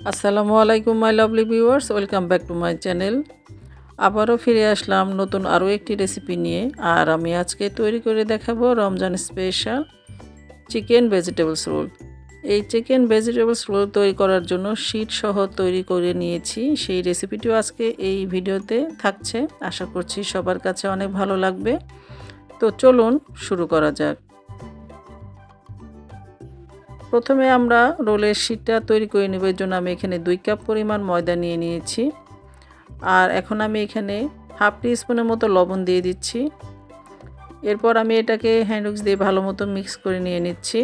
আসসালামু আলাইকুম my lovely viewers welcome back to my channel আবারও ফিরে আসলাম নতুন আরও একটি রেসিপি নিয়ে। আর আমি আজকে তৈরি করে দেখাবো Ramzan special chicken vegetables roll এই চিকেন ভেজিটেবলস রোল তৈরি করার জন্য শীট সহ তৈরি করে নিয়েছি। সেই রেসিপিটিও আজকে এই ভিডিওতে থাকছে। আশা করছি সবার কাছে অনেক ভালো লাগবে। তো চলুন শুরু করা যাক। প্রথমে আমরা রোলের শিটটা তৈরি করে নেব। এর জন্য আমি এখানে দুই কাপ পরিমাণ ময়দা নিয়ে নিয়েছি। আর এখন আমি এখানে হাফ টি স্পুনের মতো লবণ দিয়ে দিচ্ছি। এরপর আমি এটাকে হ্যান্ডউক্স দিয়ে ভালো মতো মিক্স করে নিয়ে নিচ্ছি।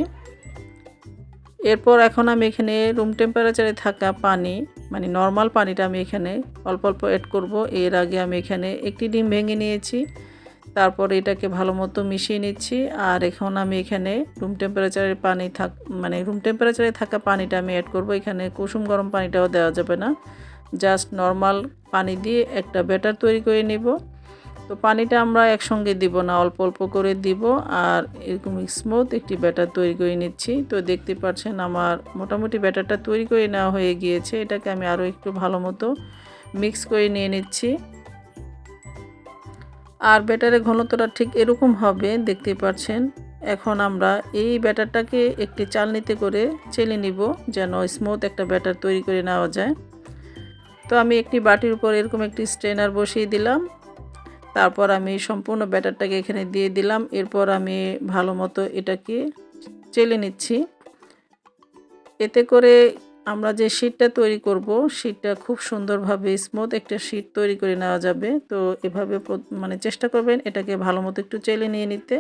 এরপর এখন আমি এখানে রুম টেম্পারেচারে থাকা পানি মানে নর্মাল পানিটা আমি এখানে অল্প অল্প অ্যাড করব। এর আগে আমি এখানে একটি ডিম ভেঙে নিয়েছি। তারপর এটাকে ভালো মতো মিশিয়ে নিচ্ছি। আর এখন আমি এখানে রুম টেম্পারেচারের পানি থাক মানে রুম টেম্পারেচারে থাকা পানিটা আমি অ্যাড করব। এখানে কুসুম গরম পানিটাও দেওয়া যাবে না। জাস্ট নর্মাল পানি দিয়ে একটা ব্যাটার তৈরি করে নিব। তো পানিটা আমরা একসঙ্গে দিব না, অল্প অল্প করে দিব। আর এরকম স্মুথ একটি ব্যাটার তৈরি করে নিচ্ছি। তো দেখতে পাচ্ছেন আমার মোটামুটি ব্যাটারটা তৈরি করে নেওয়া হয়ে গিয়েছে। এটাকে আমি আরও একটু ভালো মতো মিক্স করে নিয়ে নিচ্ছি। আর ব্যাটারের ঘনত্বটা ঠিক এরকম হবে দেখতে পাচ্ছেন এখন আমরা এই ব্যাটারটাকে একটি চালনিতে করে চেলে নিব, যেন স্মুথ একটা ব্যাটার তৈরি করে নেওয়া যায়। তো আমি একটি বাটির উপর এরকম একটি স্ট্রেনার বসিয়ে দিলাম। তারপর আমি সম্পূর্ণ ব্যাটারটাকে এখানে দিয়ে দিলাম। এরপর আমি ভালো মতো এটাকে চেলে নিচ্ছি। এতে করে আমরা যে শীটটা তৈরি করব শীটটা খুব সুন্দরভাবে স্মুথ একটা শীট তৈরি করে নেওয়া যাবে। তো এভাবে মানে চেষ্টা করবেন এটাকে ভালো মতো একটু চেলে নিয়ে নিতে।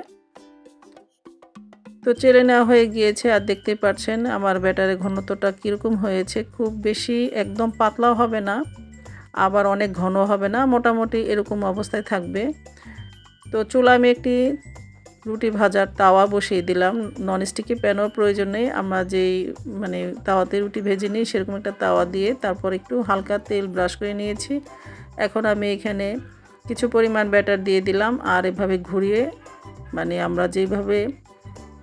তো চেলে নেওয়া হয়ে গিয়েছে আর দেখতেই পাচ্ছেন আমার ব্যাটারের ঘনত্বটা কীরকম হয়েছে। খুব বেশি একদম পাতলাও হবে না, আবার অনেক ঘন হবে না, মোটামুটি এরকম অবস্থায় থাকবে। তো চুলা আমি একটি রুটি ভাজার তাওয়া বসিয়ে দিলাম। ননস্টিকি প্যানও প্রয়োজন নেই। আমরা যেই মানে তাওয়াতে রুটি ভেজে নিই সেরকম একটা তাওয়া দিয়ে তারপর একটু হালকা তেল ব্রাশ করে নিয়েছি। এখন আমি এখানে কিছু পরিমাণ ব্যাটার দিয়ে দিলাম আর এভাবে ঘুরিয়ে মানে আমরা যেভাবে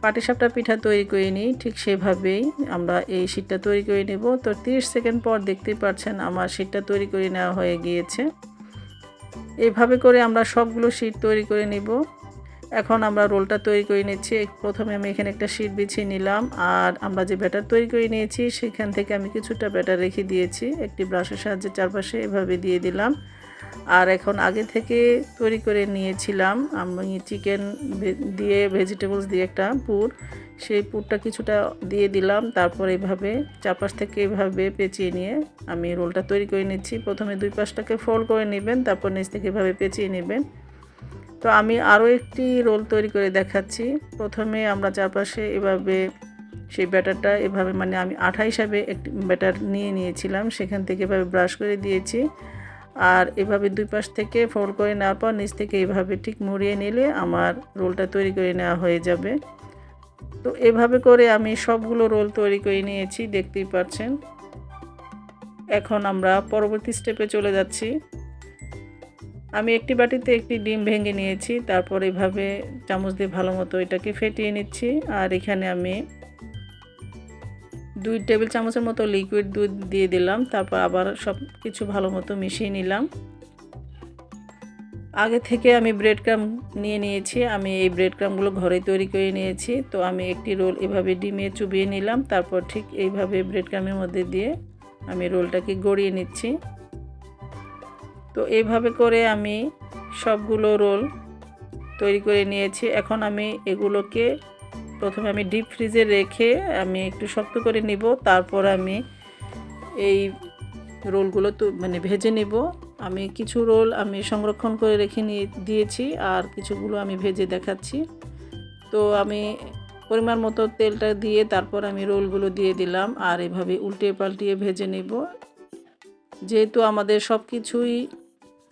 পাটিসাপটা পিঠা তৈরি করে নিই ঠিক সেভাবেই আমরা এই শীটটা তৈরি করে নেব। তো 30 সেকেন্ড পর দেখতেই পাচ্ছেন আমার শীটটা তৈরি করে নেওয়া হয়ে গিয়েছে। এইভাবে করে আমরা সবগুলো শীট তৈরি করে নিব। এখন আমরা রোলটা তৈরি করে নিচ্ছি। প্রথমে আমি এখানে একটা শিট বিছিয়ে নিলাম আর আমরা যে ব্যাটার তৈরি করে নিয়েছি সেখান থেকে আমি কিছুটা ব্যাটার রেখে দিয়েছি। একটি ব্রাশের সাহায্যে চারপাশে এভাবে দিয়ে দিলাম। আর এখন আগে থেকে তৈরি করে নিয়েছিলাম আমি চিকেন দিয়ে ভেজিটেবলস দিয়ে একটা পুর। সেই পুরটা কিছুটা দিয়ে দিলাম। তারপর এইভাবে চারপাশ থেকে এভাবে পেঁচিয়ে নিয়ে আমি রোলটা তৈরি করে নিচ্ছি। প্রথমে দুই পাশটাকে ফোল্ড করে নেবেন, তারপর নিচ থেকে এভাবে পেঁচিয়ে নেবেন। তো আমি আরও একটি রোল তৈরি করে দেখাচ্ছি। প্রথমে আমরা চারপাশে এভাবে সেই ব্যাটারটা এভাবে মানে আমি আঠা হিসাবে একটি ব্যাটার নিয়ে নিয়েছিলাম। সেখান থেকে এভাবে ব্রাশ করে দিয়েছি। আর এভাবে দুই পাশ থেকে ফোল্ড করে নেওয়ার পর নিচ থেকে এভাবে ঠিক মুড়িয়ে নিলে আমার রোলটা তৈরি করে নেওয়া হয়ে যাবে। তো এভাবে করে আমি সবগুলো রোল তৈরি করে নিয়েছি, দেখতেই পাচ্ছেন। এখন আমরা পরবর্তী স্টেপে চলে যাচ্ছি। আমি একটি বাটিতে একটি ডিম ভেঙে নিয়েছি, তারপর এভাবে চামচ দিয়ে ভালো মতো এটাকে ফেটিয়ে নিচ্ছি। আর এখানে আমি দুই টেবিল চামচের মতো লিকুইড দুধ দিয়ে দিলাম, তারপর আবার সব কিছু ভালো মতো মিশিয়ে নিলাম। আগে থেকে আমি ব্রেড ক্রাম নিয়ে নিয়েছি, আমি এই ব্রেড ক্রামগুলো ঘরে তৈরি করে নিয়েছি। তো আমি একটি রোল এভাবে ডিমে চুবিয়ে নিলাম, তারপর ঠিক এইভাবে ব্রেড ক্রামের মধ্যে দিয়ে আমি রোলটাকে গড়িয়ে নিচ্ছি। তো এইভাবে করে আমি সবগুলো রোল তৈরি করে নিয়েছি। এখন আমি এগুলোকে প্রথমে আমি ডিপ ফ্রিজে রেখে আমি একটু শক্ত করে নিব, তারপর আমি এই রোলগুলো তো মানে ভেজে নিব। আমি কিছু রোল আমি সংরক্ষণ করে রেখে নিয়ে দিয়েছি আর কিছুগুলো আমি ভেজে দেখাচ্ছি। তো আমি পরিমাণ মতো তেলটা দিয়ে তারপর আমি রোলগুলো দিয়ে দিলাম আর এভাবে উল্টে পাল্টিয়ে ভেজে নেব। যেহেতু আমাদের সব কিছুই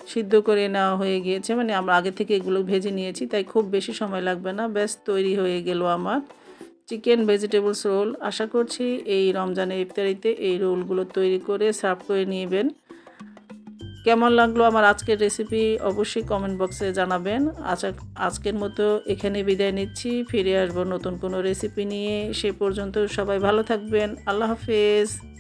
সিদ্ধ করে নেওয়া হয়ে গিয়েছে। মানে আমরা আগে থেকে এগুলো ভেজে নিয়েছি, তাই খুব বেশি সময় লাগবে না। ব্যাস, তৈরি হয়ে গেল আমার চিকেন ভেজিটেবলস রোল আশা করছি এই রমজানের ইফতারিতে এই রোলগুলো তৈরি করে সার্ভ করে নিবেন। কেমন লাগল আমার আজকের রেসিপি অবশ্যই কমেন্ট বক্সে জানাবেন। আচ্ছা আজকের মতো এখানে বিদায় নিচ্ছি। ফিরে আসব নতুন কোনো রেসিপি নিয়ে। সে পর্যন্ত সবাই ভালো থাকবেন। আল্লাহ হাফেজ।